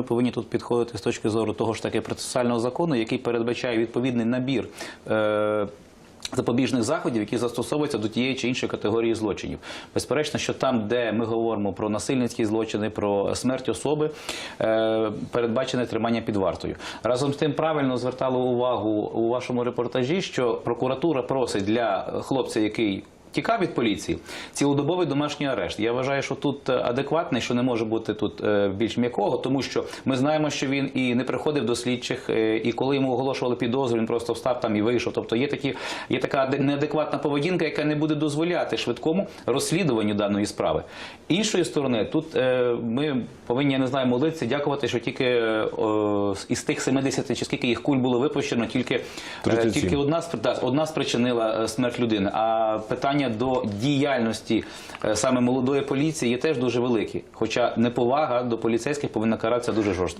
ми повинні тут підходити з точки зору того ж таки процесуального закону, який передбачає відповідний набір. Е- Запобіжних заходів, які застосовуються до тієї чи іншої категорії злочинів, безперечно, що там, де ми говоримо про насильницькі злочини, про смерть особи, е, передбачене тримання під вартою. Разом з тим правильно звертали увагу у вашому репортажі, що прокуратура просить для хлопця, який тікав від поліції, цілодобовий домашній арешт. Я вважаю, що тут е, адекватний, що не може бути тут е, більш м'якого, тому що ми знаємо, що він і не приходив до слідчих, е, і коли йому оголошували підозру, він просто встав там і вийшов. Тобто є такі, є така неадекватна поведінка, яка не буде дозволяти швидкому розслідуванню даної справи. Іншої сторони, тут ми повинні, я не знаю, молитися, дякувати, що тільки із тих 70 чи скільки їх куль було випущено, тільки, 37. тільки одна да, одна спричинила смерть людини. А питання до діяльності е, саме молодої поліції є теж дуже великі. Хоча неповага до поліцейських повинна каратися дуже жорстко.